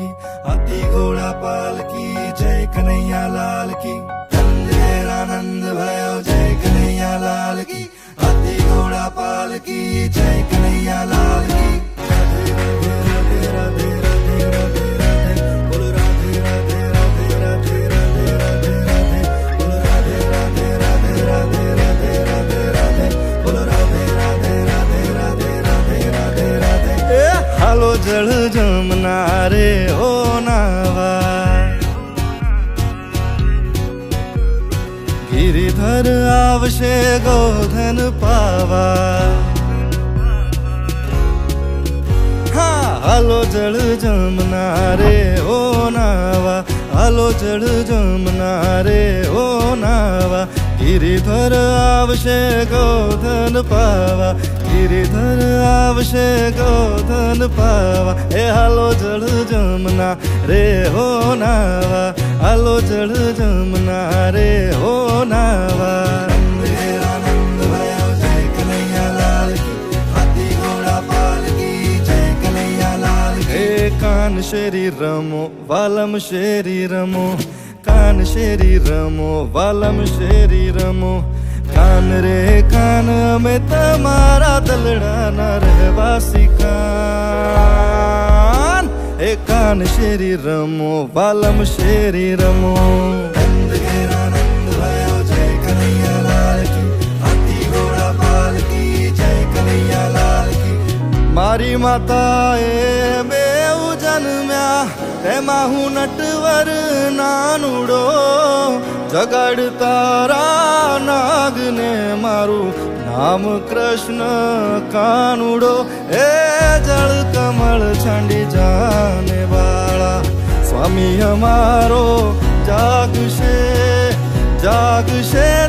की अति घोड़ा पाल की, जय कन्हैया लाल की। आनंद भयो, जय कन्हैया लाल की। अति घोड़ा पाल की, जय कन्हैया लाल હાલો જળ જમના રે ઓ નાવા. ગિરિધર આવશે ગોધન પાવા. હા, હાલો જળ જમનારે ઓ નાવા. હાલો જળ જમનારે ઓ નાવા. ગિરિધર આવશે ગોધન પાવા. ગિરિધર આવશે ગોધન પાવા. એ હાલો જળ જમના રે હો નાવા. હાલો જળ જમના રે હો નાવા. હે કાન શેરી રમો વાલમ શેરી રમો. કાન શેરી રમો વાલમ શેરી રમો કાન રે કાન અમે તમારા દલડાના રહેવાસી કાન હે કાન શેરી રમો વાલમ શેરી રમો જન્મ્યા તેમાં હું નટવર નાનુડો. જગડ તારા નાગને મારું નામ કૃષ્ણ કાનુડો. એ જળ કમળ છંડી જાને વાળા. સ્વામી અમારો જાગશે જાગશે.